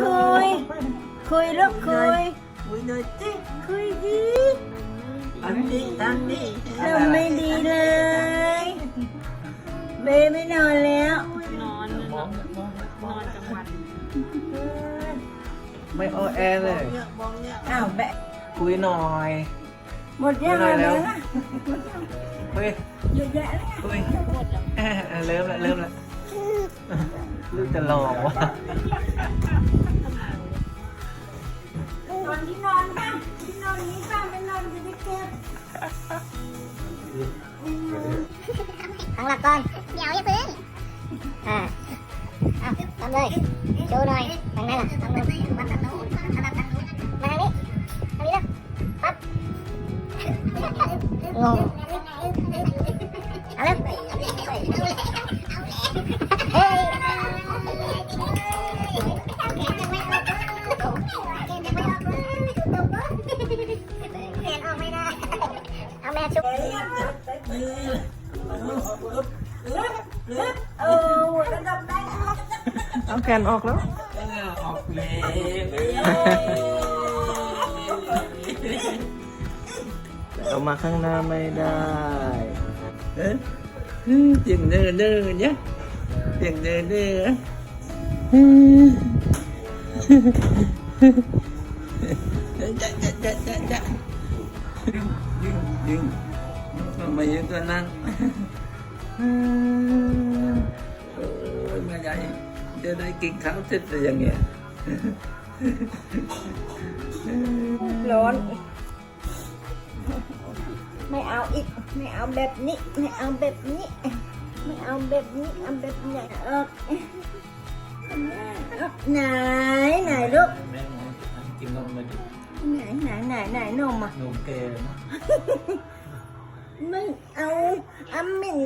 คุย คุยลูกคุย คุยหน่อยสิคุยดีทำดีทำดีทำไม่ดีเลย เบไม่นอนแล้ว นอนนอนนอนกลางวันไม่ออแอเลยอ้าวแบะคุยหน่อย หมดยังไม่ได้แล้วนะคุยเยอะแยะเลยคุยเอ้ยเริ่มละเริ่มละลูกจะหลอกวะนอน ที่นอนบ้างที่นอนนี้บ้างไม่นอนจะได้เก็บตั้งหลักก่อน เดี๋ยวอย่าพึ่งอ่าเอาทำเลยโชว์หน่อยทางไหนล่ะทางนู้นมาทางนู้นมาทางนู้นมาทางนี้ทางนี้นะปั๊บงงเอาเลยเฮ้ย เอาแม่ชุบเออระดกได้เอาแขนออกแล้วออกเลยเอามาข้างหน้าไม่ได้เอ๊ะจิงเนื้อเนื้อเนี่ยจิงเนื้อเนื้อจะจะจะจะจะ ดึงดึงดึงมาเยอะก็นั่งโอ้ยแม่ใหญ่จะได้กินข้าวเสร็จหรือยังเนี่ยร้อน ไม่เอาอีก ไม่เอาแบบนี้ ไม่เอาแบบนี้ ไม่เอาแบบนี้ เอาแบบไหนเออไหนไหนลูกแม่กินนมมาดิ ไหนไหนไหนไหนนมอะ นมเกนะ ไม่เอาอามิน